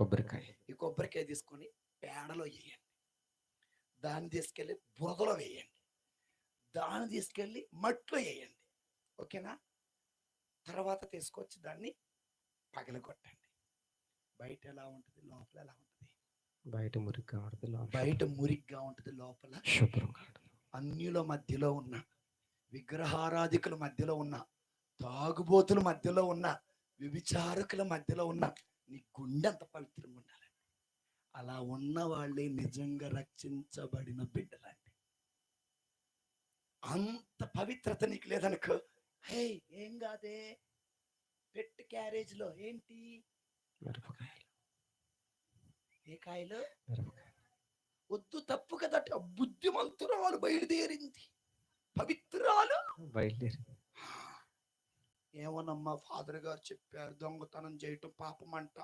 కొబ్బరికాయ. ఈ కొబ్బరికాయ తీసుకొని పేడలో వేయండి. దాన్ని తీసుకెళ్ళి బురదలో వేయండి. దాన్ని తీసుకెళ్ళి మట్లో వేయండి. ఓకేనా? తర్వాత తీసుకొచ్చి దాన్ని పగలగొట్టండి. బయట ఎలా ఉంటుంది? లోపల ఎలా ఉంటుంది? బయట మురిగ్గా ఉంటుంది లోపల. బయట మురిగ్గా ఉంటుంది లోపల. శుభ్రంగా ఉంటుంది. అన్యుల మధ్యలో ఉన్న విగ్రహారాధికుల మధ్యలో ఉన్న తాగుబోతుల మధ్యలో ఉన్న వ్యభిచారకుల మధ్యలో ఉన్న నీ గుండె అంత పవిత్రంగా ఉండాలండి అలా ఉన్న వాళ్ళే నిజంగా రక్షించబడిన బిడ్డలండి. అంత పవిత్రత నీకు లేదనుకో హే ఏం కాదే? పెట్టి క్యారేజ్లో ఏంటి? మిరపకాయలు. ఏ కాయలు? వద్దు తప్పు కదట. బుద్ధిమంతురాలు బయలుదేరింది. పవిత్రాలు. బయలుదేరి ఏమోనమ్మా ఫాదర్ గారు చెప్పారు దొంగతనం చేయటం పాపం అంట